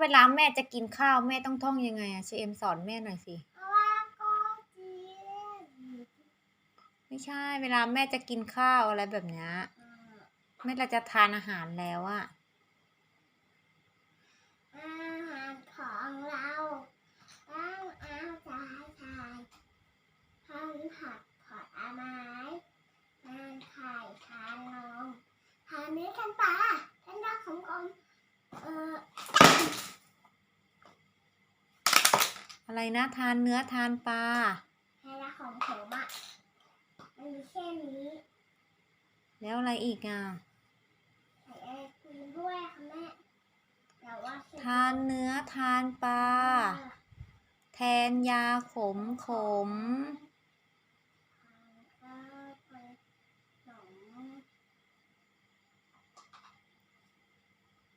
เวลาแม่จะกินข้าวแม่ต้องท่องยังไงอะเชเอมสอนแม่หน่อยสิเพราะว่าก็จีนไม่ใช่ เวลาแม่จะกินข้าวอะไรแบบเนี้ยเอ่อแม่เราจะทานอาหารแล้วอะอาหารของเราต้องเอาใจใส่ทานผักผลไม้ทานไข่ทานนมทานเนื้อทานปลาทานดอกของกลมเอ่อ อะไรนะทานเนื้อทานปลาทนดอกของผมอะมันมีแค่นี้ แล้วอะไรอีกอะใส่ไอติมด้วยค่ะแม่แต่ว่าทานเนื้อทานปลาแทนยาขมขม